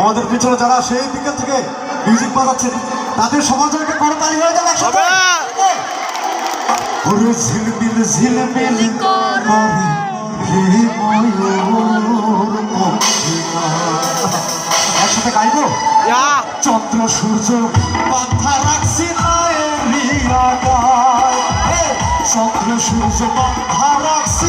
আমাদের পিছনে যারা সেই বিকেল থেকে মিউজিক বাজাচ্ছেন তাদের সমাজকে করতালি হয়ে যাবে একসাথে। ওরে ঝিলমিল ঝিলমিল করি। রে ময়ূর একসাথে গাইবো? চন্দ্র সূর্য পাথা রাখছি চন্দ্র সূর্য পাথা রাখছি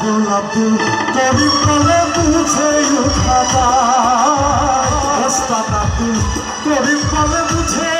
গোলাপ কবি ফলে বুঝে উঠাতা। কবি ফলে বুঝে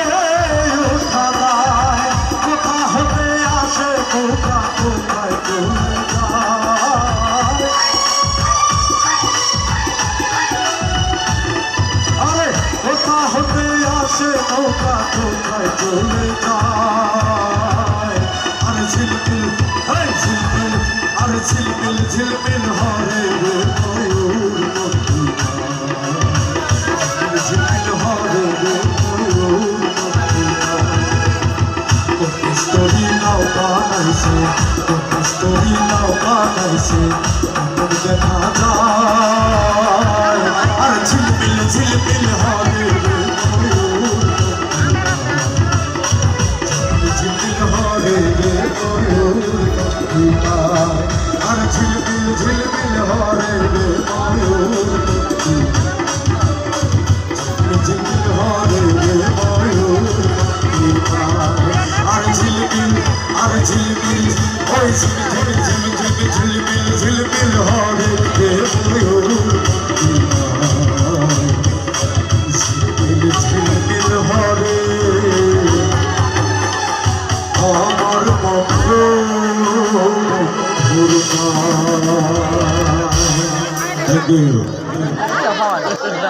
story now কাটাইছে কত story now কাটাইছে আমার দেখা যায়। আর ঝিলমিল ঝিলমিল হবে ঝিলমিল হবে আর ঝিলমিল ঝিলমিল হবে আর ঝিলমিল ওই ঝিলঝিল ঝিলঝিল ঝিলমিল ঝিলমিল হবে ঝিলমিল ঝিলমিল হবে আমার হ্যাঁ, হ্যাঁ, হ্যাঁ। Thank you.